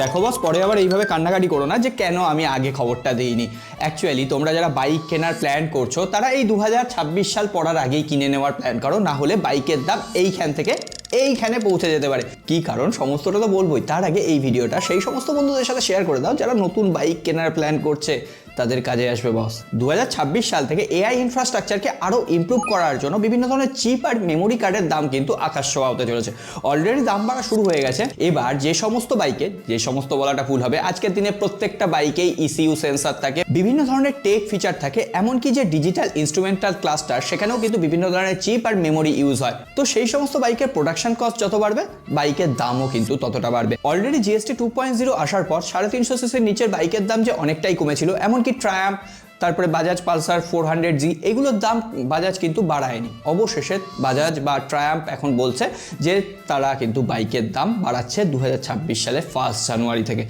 দেখো বস পরে আবার এইভাবে কান্নাকাটি করো না যে কেন আমি আগে খবরটা দিইনি। অ্যাকচুয়ালি তোমরা যারা বাইক কেনার প্ল্যান করছ, তারা এই দু হাজার ছাব্বিশ সাল পড়ার আগেই কিনে নেওয়ার প্ল্যান করো, না হলে বাইকের দাম এইখান থেকে এইখানে পৌঁছে যেতে পারে। কি কারণ? সমস্তটা তো বলবোই। তার আগে এই ভিডিওটা সেই সমস্ত বন্ধুদের সাথে শেয়ার করে দাও, যারা নতুন বাইক কেনার প্ল্যান করছে। তাদের কাজে আসবে বস দু হাজার ছাব্বিশ সাল থেকে এআই ইনফ্রাস্ট্রাকচারকে আরও ইমপ্রুভ করার জন্য বিভিন্ন ধরনের চিপ আর মেমোরি কার্ডের দাম কিন্তু আকাশ ছোঁয়া হতে চলেছে। অলরেডি দাম বাড়া শুরু হয়ে গেছে। এবার যে সমস্ত বাইকে যে সমস্ত বলাটা ভুল হবে, আজকের দিনে প্রত্যেকটা বাইকেই ইসিইউ সেন্সার থাকে, বিভিন্ন ধরনের টেক ফিচার থাকে, এমনকি যে ডিজিটাল ইনস্ট্রুমেন্টাল ক্লাস্টার সেখানেও কিন্তু বিভিন্ন ধরনের চিপ আর মেমোরি ইউজ হয়। তো সেই সমস্ত বাইকের প্রোডাকশন কস্ট যত বাড়বে বাইকের দামও কিন্তু ততটা বাড়বে। Already GST two point zero আসার পর সাড়ে তিনশো সিসির নিচের বাইকের দাম যে অনেকটাই কমেছিল এমনকি ট্রায়াম্প তারপরে Bajaj Pulsar four hundred G এগুলোর দাম বাজাজ কিন্তু বাড়ায়নি। অবশেষে বাজাজ বা ট্রায়াম্প এখন বলছে যে তারা কিন্তু বাইকের দাম বাড়াচ্ছে দু হাজার ছাব্বিশ সালে ফার্স্ট জানুয়ারি থেকে।